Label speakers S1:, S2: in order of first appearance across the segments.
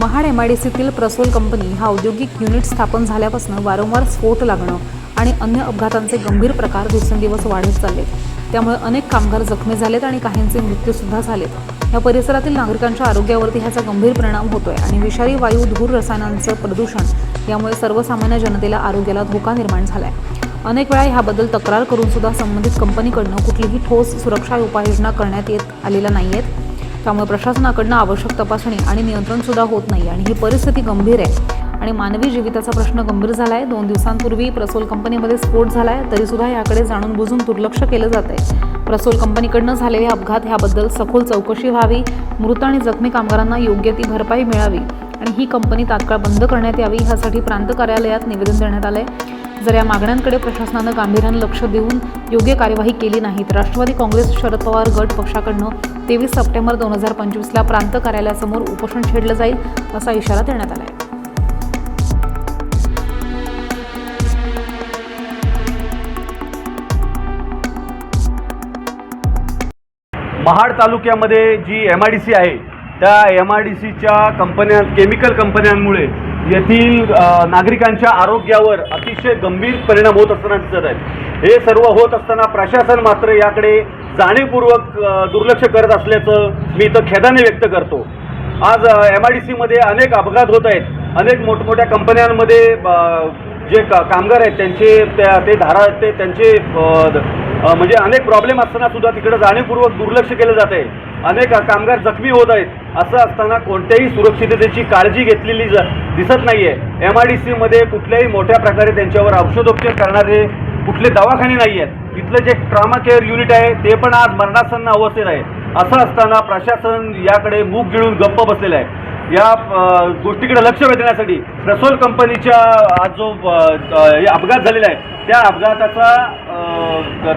S1: Mahad M I D सीतील प्रसोल company हा औद्योगिक युनिट स्थापन झाल्यापासून वारंवार स्फोट लागणं आणि अन्य अपघातांचे गंभीर प्रकार दिवसेंदिवस वाढत चालले त्यामुळे अनेक कामगार जखमी झालेत आणि काहींचे मृत्यूसुद्धा झालेत. या परिसरातील नागरिकांच्या आरोग्यावरती ह्याचा गंभीर परिणाम होतोय आणि विषारी वायू धूर रसायनांचं प्रदूषण यामुळे सर्वसामान्य जनतेला आरोग्याला धोका निर्माण झालाय. अनेक वेळा ह्याबद्दल तक्रार करून सुद्धा संबंधित कंपनीकडनं कुठलीही ठोस सुरक्षा उपाययोजना करण्यात येत आलेल्या नाही आहेत त्यामुळे प्रशासनाकडनं आवश्यक तपासणी आणि नियंत्रण सुद्धा होत नाही आणि ही परिस्थिती गंभीर आहे. आणि मानवी जीविताचा प्रश्न गंभीर झाला आहे दोन दिवसांपूर्वी प्रसोल कंपनीमध्ये स्फोट झाला आहे तरीसुद्धा याकडे जाणून बुजून दुर्लक्ष केलं जात आहे प्रसोल कंपनीकडनं झालेले अपघात ह्याबद्दल सखोल चौकशी व्हावी. मृत आणि जखमी कामगारांना योग्य ती भरपाई मिळावी. आणि ही कंपनी तात्काळ बंद करण्यात यावी ह्यासाठी प्रांत कार्यालयात निवेदन देण्यात आलंय. जर या मागण्यांकडे प्रशासनानं गांभीर्यानं लक्ष देऊन योग्य कार्यवाही केली नाही तर राष्ट्रवादी काँग्रेस शरद पवार गट पक्षाकडनं तेवीस सप्टेंबर दोन हजार पंचवीसला प्रांत कार्यालयासमोर उपोषण छेडलं जाईल असा इशारा देण्यात आला आहे
S2: महाड तालुक्यामध्ये जी एम आय डी सी आहे त्या एम आय डी सीच्या कंपन्या केमिकल कंपन्यांमुळे येथील नागरिकांच्या आरोग्यावर अतिशय गंभीर परिणाम होत असताना दिसत आहेत. हे सर्व होत असताना प्रशासन मात्र याकडे जाणीवपूर्वक दुर्लक्ष करत असल्याचं मी इथं खेदाने व्यक्त करतो. आज एम आय डी सीमध्ये अनेक अपघात होत आहेत. अनेक मोठमोठ्या कंपन्यांमध्ये जे का कामगार आहेत त्यांचे त्या ते धारा ते त्यांचे द- म्हणजे अनेक प्रॉब्लेम असताना सुद्धा तिकडे जाणीवपूर्वक दुर्लक्ष केलं जात आहे. अनेक कामगार जखमी होत आहेत. असं असताना कोणत्याही सुरक्षिततेची काळजी घेतलेली ज- दिसत नाहीये. एम आय डी सीमध्ये कुठल्याही मोठ्या प्रकारे त्यांच्यावर औषधोपचार करणारे कुठले दवाखाने नाही आहेत इथलं जे ट्रामा केअर युनिट आहे ते पण आज मरणासन्न अवस्थेत आहे. असं असताना प्रशासन याकडे मूग गिळून गप्प बसलेलं आहे. या गोष्टीकडे लक्ष वेधण्यासाठी रसोल कंपनीच्या आज जो हे अपघात झालेला आहे त्या अपघाताचा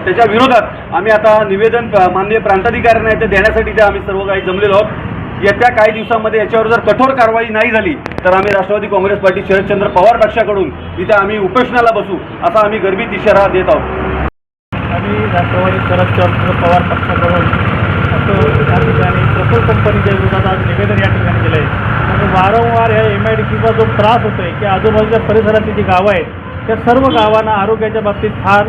S2: त्याच्या विरोधात आम्ही आता निवेदन माननीय प्रांताधिकाऱ्यांना येथे देण्यासाठी ते आम्ही सर्व काही जमलेलो आहोत. येत्या काही दिवसामध्ये याच्यावर जर कठोर कारवाई नाही झाली तर आम्ही राष्ट्रवादी काँग्रेस पार्टी शरदचंद्र पवार पक्षाकडून इथे आम्ही उपोषणाला बसू असा आम्ही गर्भित इशारा देत आहोत.
S3: आम्ही राष्ट्रवादी शरदचंद्र पवार पक्षाकडून असं कंपनीच्या विरोधात आज निवेदन या ठिकाणी दिलं आहे म्हणजे आणि वारंवार ह्या एम आय डी सीचा जो त्रास होतो आहे की आजूबाजूच्या परिसरातली जी गावं आहेत त्या सर्व गावांना आरोग्याच्या बाबतीत फार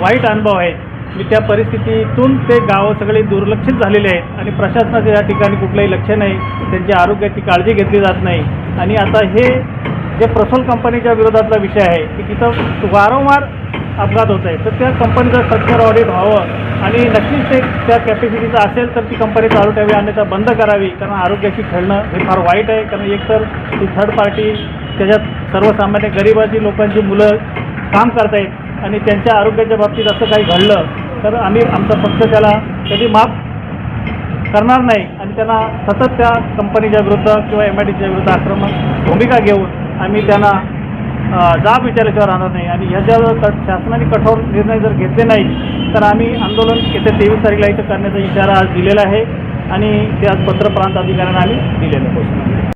S3: वाईट अनुभव आहेत. की त्या परिस्थितीतून ते गावं सगळे दुर्लक्षित झालेले आहेत आणि प्रशासनाचं या ठिकाणी कुठलंही लक्ष नाही त्यांच्या आरोग्याची काळजी घेतली जात नाही. आणि आता हे जे प्रसोल कंपनीच्या विरोधातला विषय आहे की तिथं वारंवार अपघात होत आहे तर त्या कंपनीचं स्ट्रक्चर ऑडिट व्हावं आणि नक्कीच ते त्या कॅपॅसिटीचं असेल तर ती कंपनी चालू ठेवी अन्यथा बंद करावी. कारण आरोग्याशी खेळणं हे फार वाईट आहे. कारण एकतर ती थर्ड पार्टी त्याच्यात सर्वसामान्य गरिबाची लोकांची मुलं काम करतायत आणि त्यांच्या आरोग्याच्या बाबतीत असं काही घडलं तर आम्ही आमचा पक्ष त्याला कधी माफ करणार नाही आणि त्यांना सतत त्या कंपनीच्या विरुद्ध किंवा एम आय डीच्या विरुद्ध आक्रमक भूमिका घेऊन आम्ही त्यांना जाब विचारल्याशिवाय राहणार नाही. आणि ह्याच्यावर कट शासनाने कठोर निर्णय जर घेतले नाही तर आम्ही आंदोलन येत्या तेवीस तारीखला इथं करण्याचा इशारा आज दिलेला आहे. आणि ते आज पत्र प्रांत अधिकाऱ्यांना आम्ही दिलेलं आहे.